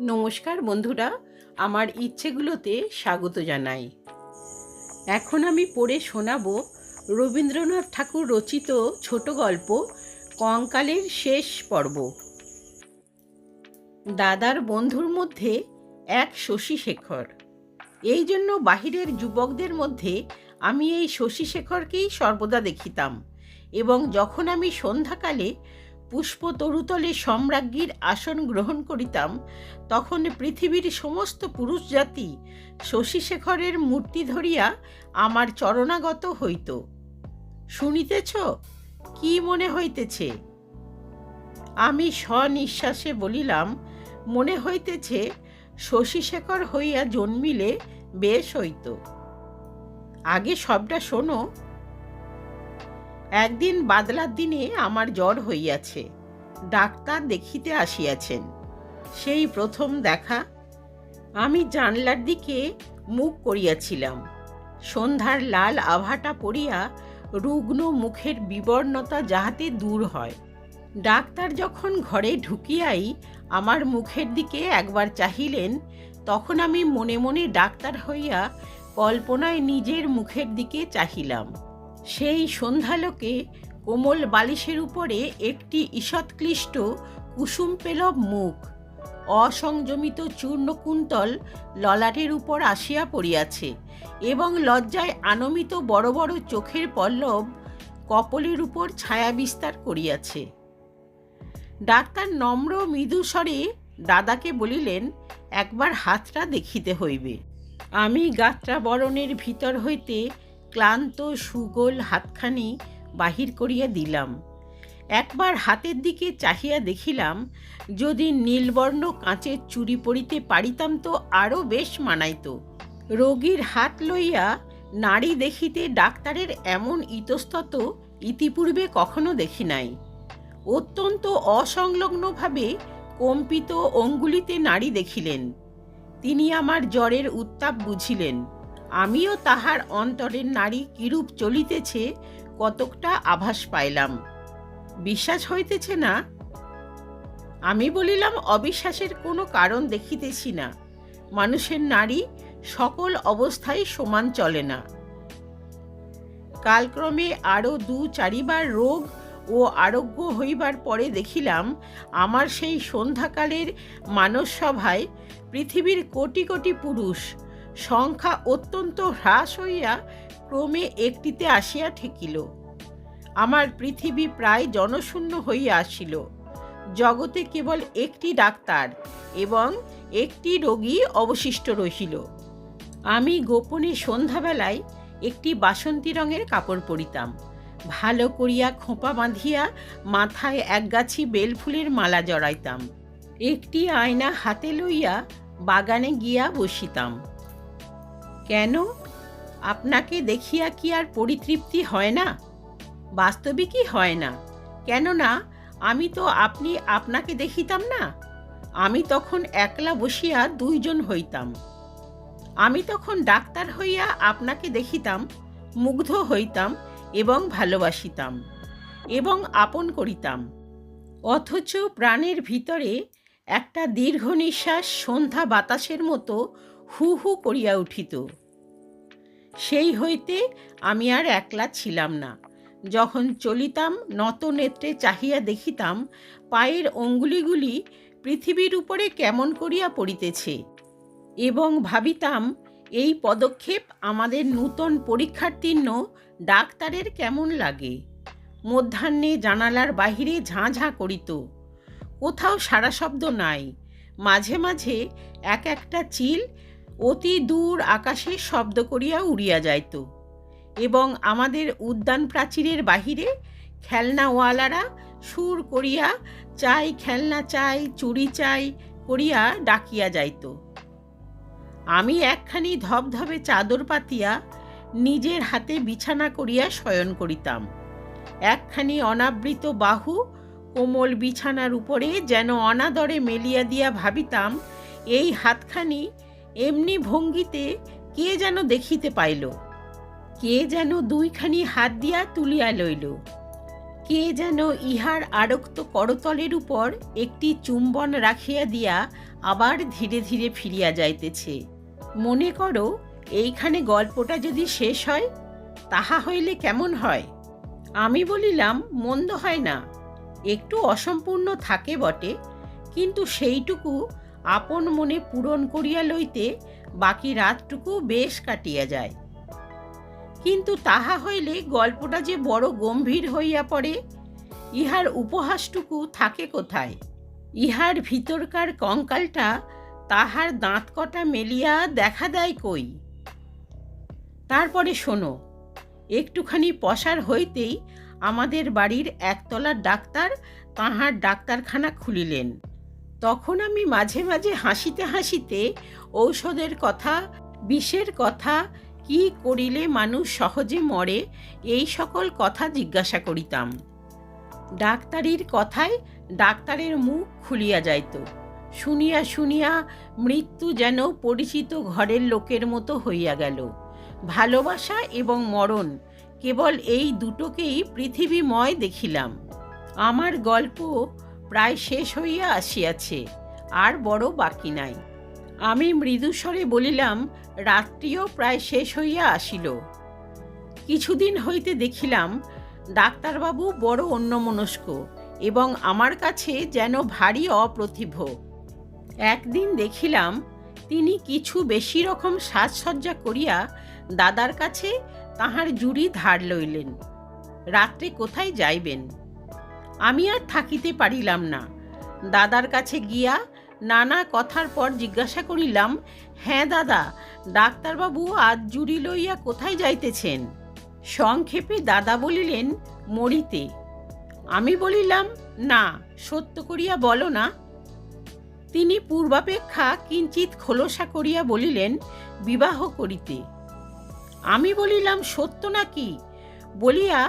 নমস্কার বন্ধুরা, আমার ইচ্ছেগুলোতে স্বাগত জানাই। এখন আমি পড়ে শোনাবো রবীন্দ্রনাথ ঠাকুর রচিত ছোট গল্প, কঙ্কালের শেষ পর্ব। দাদার বন্ধুর মধ্যে এক শশী শেখর। এই জন্য বাহিরের যুবকদের মধ্যে আমি এই শশী শেখরকেই সর্বদা দেখিতাম এবং যখন আমি সন্ধ্যাকালে পুষ্প তরুতলে সম্রাজ্ঞীর আসন গ্রহণ করিতাম, তখন পৃথিবীর সমস্ত পুরুষ জাতি শশীশেখরের মূর্তি ধরিয়া আমার চরণাগত হইত। শুনিতেছ? কি মনে হইতেছে? আমি স্বনিশ্বাসে বলিলাম, মনে হইতেছে শশীশেখর হইয়া জন্মিলে বেশ হইত। আগে সবটা শোনো একদিন বাদলার দিনে আমার জ্বর হইয়াছে। ডাক্তার দেখিতে আসিয়াছেন। সেই প্রথম দেখা, আমি জানলার দিকে মুখ করিয়াছিলাম। সন্ধ্যার লাল আভাটা পড়িয়া রুগ্ন মুখের বিবর্ণতা যাহাতে দূর হয়। ডাক্তার যখন ঘরে ঢুকিয়াই আমার মুখের দিকে একবার চাহিলেন, তখন আমি মনে মনে ডাক্তার হইয়া কল্পনায় নিজের মুখের দিকে চাহিলাম। সেই সন্ধ্যালোকে কোমল বালিশের উপরে একটি ঈষৎক্লিষ্ট কুসুম পেলব মুখ। অসংযমিত চূর্ণকুন্তল ললাটের উপর আসিয়া পড়িয়াছে এবং লজ্জায় আনমিত বড় বড় চোখের পল্লব কপলের উপর ছায়া বিস্তার করিয়াছে। ডাক্তার নম্র মৃদু স্বরে দাদাকে বলিলেন, একবার হাতটা দেখিতে হইবে। আমি গাত্রাবরণের ভিতর হইতে ক্লান্ত, সুগোল হাতখানি বাহির করিয়া দিলাম। একবার হাতের দিকে চাহিয়া দেখিলাম, যদি নীলবর্ণ কাঁচের চুরি পড়িতে পারিতাম তো আরও বেশ মানাইত। রোগীর হাত লইয়া নারী দেখিতে ডাক্তারের এমন ইতস্তত ইতিপূর্বে কখনো দেখি নাই। অত্যন্ত অসংলগ্নভাবে কম্পিত অঙ্গুলিতে নারী দেখিলেন। তিনি আমার জ্বরের উত্তাপ বুঝিলেন। আমিও তাহার অন্তরের নারী কিরূপ চলিতেছে, কতকটা আভাস পাইলাম। বিশ্বাস হইতেছে না। আমি বলিলাম, অবিশ্বাসের কোনো কারণ দেখিতেছি না। মানুষের নারী সকল অবস্থায় সমান চলে না। কালক্রমে আরও দু চারিবার রোগ ও আরোগ্য হইবার পরে দেখিলাম, আমার সেই সন্ধ্যাকালের মানসসভায় পৃথিবীর কোটি কোটি পুরুষ সংখ্যা অত্যন্ত হ্রাস হইয়া ক্রমে একটিতে আসিয়া ঠেকিল। আমার পৃথিবী প্রায় জনশূন্য হইয়া আসিল। জগতে কেবল একটি ডাক্তার এবং একটি রোগী অবশিষ্ট রহিল। আমি গোপনে সন্ধ্যাবেলায় একটি বাসন্তী রঙের কাপড় পরিতাম। ভালো করিয়া খোঁপা বাঁধিয়া মাথায় একগাছি বেলফুলের মালা জড়াইতাম। একটি আয়না হাতে লইয়া বাগানে গিয়া বসিতাম। কেন? আপনাকে দেখিয়া কি আর পরিতৃপ্তি হয় না? বাস্তবিকই হয় না। কেননা, আমি তো আপনি আপনাকে দেখিতাম না। আমি তখন একলা বসিয়া দুইজন হইতাম। আমি তখন ডাক্তার হইয়া আপনাকে দেখিতাম, মুগ্ধ হইতাম এবং ভালোবাসিতাম এবং আপন করিতাম। অথচ প্রাণের ভিতরে একটা দীর্ঘ নিঃশ্বাস সন্ধ্যা বাতাসের মতো হু হু করিয়া উঠিত। সেই হইতে আমি আর একলা ছিলাম না। যখন চলিতাম নত নেত্রে চাহিয়া দেখিতাম, পায়ের অঙ্গুলিগুলি পৃথিবীর উপরে কেমন করিয়া পড়িতেছে এবং ভাবিতাম, এই পদক্ষেপ আমাদের নূতন পরীক্ষার্থীর্ণ ডাক্তারের কেমন লাগে? মধ্যাহ্নে জানালার বাহিরে ঝাঁ ঝাঁ করিত। কোথাও সারা শব্দ নাই। মাঝে মাঝে এক একটা চিল অতি দূর আকাশে শব্দ করিয়া উড়িয়া যাইত। এবং আমাদের উদ্যান প্রাচীরের বাহিরে খেলনাওয়ালারা সুর করিয়া চাই, খেলনা চাই, চুরি চাই করিয়া ডাকিয়া যাইত। আমি একখানি ধবধবে চাদর পাতিয়া নিজের হাতে বিছানা করিয়া শয়ন করিতাম। একখানি অনাবৃত বাহু কোমল বিছানার উপরে যেন অনাদরে মেলিয়া দিয়া ভাবিতাম, এই হাতখানি এমনি ভঙ্গিতে কে যেন দেখিতে পাইল। কে যেন দুইখানি হাত দিয়া তুলিয়া লইল। কে যেন ইহার আরক্ত করতলের উপর একটি চুম্বন রাখিয়া দিয়া আবার ধীরে ধীরে ফিরিয়া যাইতেছে। মনে করো, এইখানে গল্পটা যদি শেষ হয়, তাহা হইলে কেমন হয়? আমি বলিলাম, মন্দ হয় না। একটু অসম্পূর্ণ থাকে বটে, কিন্তু সেইটুকু আপন মনে পূরণ করিয়া লইতে বাকি রাতটুকু বেশ কাটিয়া যায়। কিন্তু তাহা হইলে গল্পটা যে বড় গম্ভীর হইয়া পড়ে, ইহার উপহাসটুকু থাকে কোথায়? ইহার ভিতরকার কঙ্কালটা তাহার দাঁতকটা মেলিয়া দেখা দেয় কই? তারপরে শোনো, একটুখানি পসার হইতেই আমাদের বাড়ির একতলার ডাক্তার তাহার ডাক্তারখানা খুলিলেন। তখন আমি মাঝে মাঝে হাসিতে হাসিতে ঔষধের কথা, বিষের কথা, কি করিলে মানুষ সহজে মরে, এই সকল কথা জিজ্ঞাসা করিতাম। ডাক্তারির কথায় ডাক্তারের মুখ খুলিয়া যাইত। শুনিয়া শুনিয়া মৃত্যু যেন পরিচিত ঘরের লোকের মতো হইয়া গেল। ভালোবাসা এবং মরণ, কেবল এই দুটোকেই পৃথিবীময় দেখিলাম। আমার গল্প প্রায় শেষ হইয়া আসিয়াছে, আর বড় বাকি নাই। আমি মৃদুস্বরে বলিলাম, রাত্রিও প্রায় শেষ হইয়া আসিল। কিছুদিন হইতে দেখিলাম, ডাক্তারবাবু বড় অন্যমনস্ক এবং আমার কাছে যেন ভারী অপ্রতিভ। একদিন দেখিলাম, তিনি কিছু বেশি রকম সাজসজ্জা করিয়া দাদার কাছে তাহার জুড়ি ধার লইলেন। রাত্রে কোথায় যাইবেন? আমি আর থাকিতে পারিলাম না। দাদার কাছে গিয়া নানা কথার পর জিজ্ঞাসা করিলাম হ্যাঁ দাদা, ডাক্তারবাবু আজ জুড়ি লইয়া কোথায় যাইতেছেন? সংক্ষেপে দাদা বলিলেন, মরিতে। আমি বলিলাম, না, সত্য করিয়া বলো না। তিনি পূর্বাপেক্ষা কিঞ্চিত খোলসা করিয়া বলিলেন, বিবাহ করিতে। আমি বলিলাম, সত্য নাকি? বলিয়া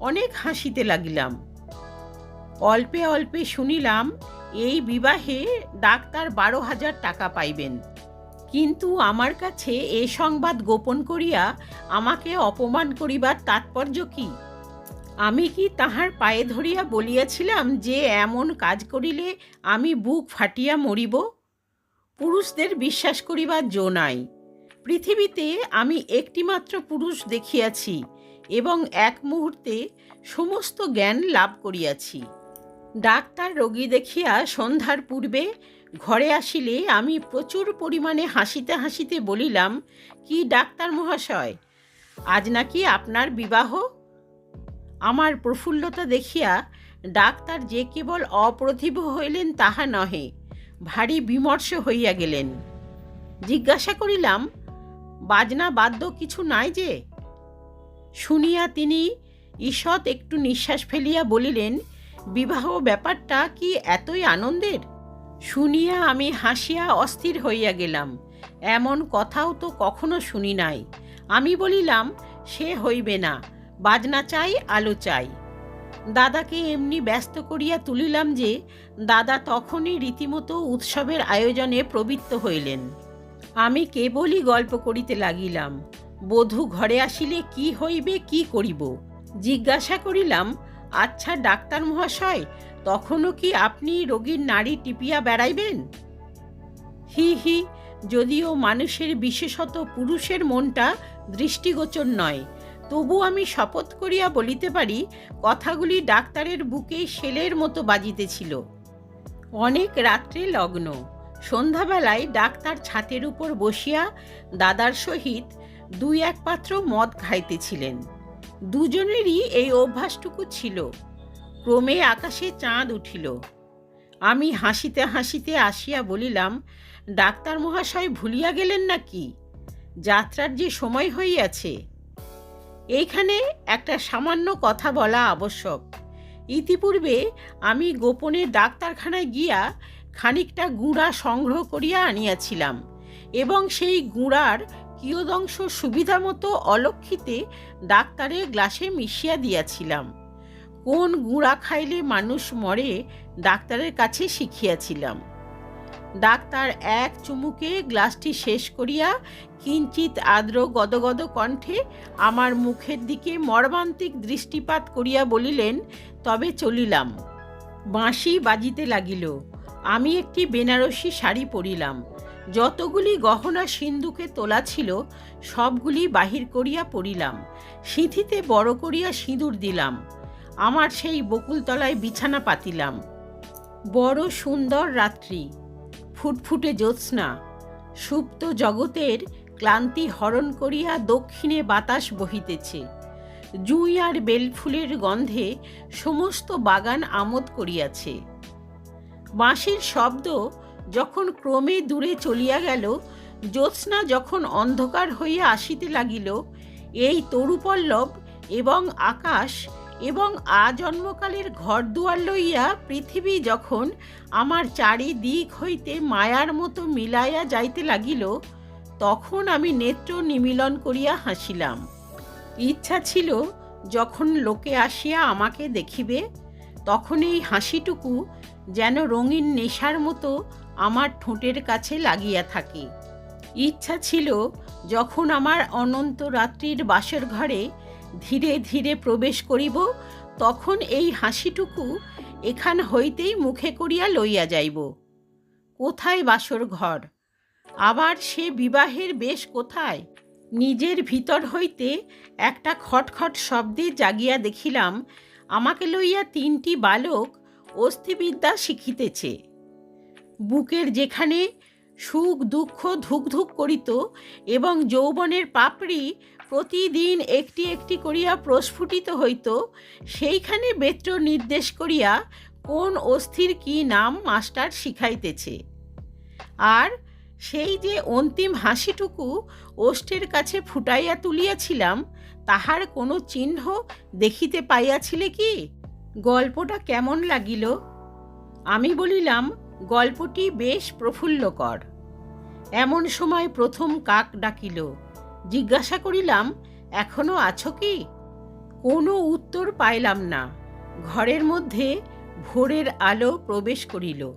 অনেক হাসিতে লাগিলাম। অল্পে অল্পে শুনিলাম, এই বিবাহে ডাক্তার বারো হাজার টাকা পাইবেন। কিন্তু আমার কাছে এ সংবাদ গোপন করিয়া আমাকে অপমান করিবার তাৎপর্য কি? আমি কি তাহার পায়ে ধরিয়া বলিয়াছিলাম যে এমন কাজ করিলে আমি বুক ফাটিয়া মরিব? পুরুষদের বিশ্বাস করিবার জো নাই। পৃথিবীতে আমি একটিমাত্র পুরুষ দেখিয়াছি এবং এক মুহূর্তে সমস্ত জ্ঞান লাভ করিয়াছি। ডাক্তার রোগী দেখিয়া সন্ধ্যার পূর্বে ঘরে আসিলে আমি প্রচুর পরিমাণে হাসিতে হাসিতে বলিলাম, কি ডাক্তার মহাশয়, আজ নাকি আপনার বিবাহ? আমার প্রফুল্লতা দেখিয়া ডাক্তার যে কেবল অপ্রতিভ হইলেন তাহা নহে, ভারী বিমর্ষ হইয়া গেলেন। জিজ্ঞাসা করিলাম, বাজনা বাদ্য কিছু নাই যে? শুনিয়া তিনি ঈষৎ একটু নিঃশ্বাস ফেলিয়া বলিলেন বিবাহ ব্যাপারটা কি এতই আনন্দের? শুনিয়া আমি হাসিয়া অস্থির হইয়া গেলাম। এমন কথাও তো কখনো শুনি নাই। আমি বলিলাম, সে হইবে না। বাজনা চাই, আলো চাই। দাদাকে এমনি ব্যস্ত করিয়া তুলিলাম যে, দাদা তখনই রীতিমতো উৎসবের আয়োজনে প্রবৃত্ত হইলেন। আমি কেবলই গল্প করিতে লাগিলাম। বধূ ঘরে আসিলে কি হইবে, কি করিব? জিজ্ঞাসা করিলাম আচ্ছা ডাক্তার মহাশয়, তখনও কি আপনি রোগীর নাড়ি টিপিয়া বেড়াইবেন? হি হি, যদিও মানুষের বিশেষত পুরুষের মনটা দৃষ্টিগোচর নয়, তবু আমি শপথ করিয়া বলিতে পারি, কথাগুলি ডাক্তারের বুকে সেলের মতো বাজিতেছিল। অনেক রাত্রে লগ্ন, সন্ধ্যাবেলায় ডাক্তার ছাতের উপর বসিয়া দাদার সহিত দুই এক পাত্র মদ খাইতেছিলেন। দুজনেরই এই অভ্যাসটুকু ছিল। ক্রমে আকাশে চাঁদ উঠিল। আমি হাসিতে হাসিতে আসিয়া বলিলাম, ডাক্তার মহাশয় ভুলিয়া গেলেন নাকি? যাত্রার যে সময় হইয়াছে। এইখানে একটা সামান্য কথা বলা আবশ্যক। ইতিপূর্বে আমি গোপনে ডাক্তারখানায় গিয়া খানিকটা গুঁড়া সংগ্রহ করিয়া আনিয়াছিলাম এবং সেই গুঁড়ার কিয়দংশ সুবিধা মতো অলক্ষিতে ডাক্তারের গ্লাসে মিশিয়া দিয়াছিলাম। কোন গুঁড়া খাইলে মানুষ মরে ডাক্তারের কাছে শিখিয়াছিলাম। ডাক্তার এক চুমুকে গ্লাসটি শেষ করিয়া কিঞ্চিত আর্দ্র গদগদ কণ্ঠে আমার মুখের দিকে মর্মান্তিক দৃষ্টিপাত করিয়া বলিলেন, তবে চলিলাম। বাঁশি বাজিতে লাগিল। আমি একটি বেনারসি শাড়ি পরিলাম। যতগুলি গহনা সিন্ধুকে তোলা ছিল, সবগুলি বাহির করিয়া পড়িলাম। সিঁথিতে বড় করিয়া সিঁদুর দিলাম। আমার সেই বকুলতলায় বিছানা পাতিলাম। বড় সুন্দর রাত্রি। ফুটফুটে জ্যোৎস্না। সুপ্ত জগতের ক্লান্তি হরণ করিয়া দক্ষিণে বাতাস বহিতেছে। জুঁই আর বেলফুলের গন্ধে সমস্ত বাগান আমোদ করিয়াছে। বাঁশির শব্দ যখন ক্রমে দূরে চলিয়া গেল, জ্যোৎস্না যখন অন্ধকার হইয়া আসিতে লাগিল, এই তরুপল্লব এবং আকাশ এবং আজন্মকালের ঘর দুয়ার লইয়া পৃথিবী যখন আমার চারিদিক হইতে মায়ার মতো মিলাইয়া যাইতে লাগিল, তখন আমি নেত্র নিমিলন করিয়া হাসিলাম। ইচ্ছা ছিল যখন লোকে আসিয়া আমাকে দেখিবে, তখন এই হাসিটুকু যেন রঙিন নেশার মতো আমার ঠোঁটের কাছে লাগিয়া থাকে। ইচ্ছা ছিল যখন আমার অনন্ত রাত্রির বাসর ঘরে ধীরে ধীরে প্রবেশ করিব, তখন এই হাসিটুকু এখান হইতেই মুখে করিয়া লইয়া যাইব। কোথায় বাসর ঘর? আবার সে বিবাহের বেশ কোথায়? নিজের ভিতর হইতে একটা খটখট শব্দে জাগিয়া দেখিলাম, আমাকে লইয়া তিনটি বালক অস্থিবিদ্যা শিখিতেছে। বুকের যেখানে সুখ, দুঃখ, ধুকধুক করিত এবং যৌবনের পাপড়ি প্রতিদিন একটি একটি করিয়া প্রস্ফুটিত হইত, সেইখানে বেত্র নির্দেশ করিয়া কোন অস্থির কি নাম মাস্টার শিখাইতেছে। আর সেই যে অন্তিম হাসিটুকু ওষ্ঠের কাছে ফুটাইয়া তুলিয়াছিলাম, তাহার কোনো চিহ্ন দেখিতে পাইয়াছিলে কি? গল্পটা কেমন লাগিল? আমি বলিলাম গল্পটি বেশ প্রফুল্লকর। এমন সময় প্রথম কাক ডাকিল, জিজ্ঞাসা করিলাম, এখনও আছো কি? কোনো উত্তর পাইলাম না। ঘরের মধ্যে ভোরের আলো প্রবেশ করিল।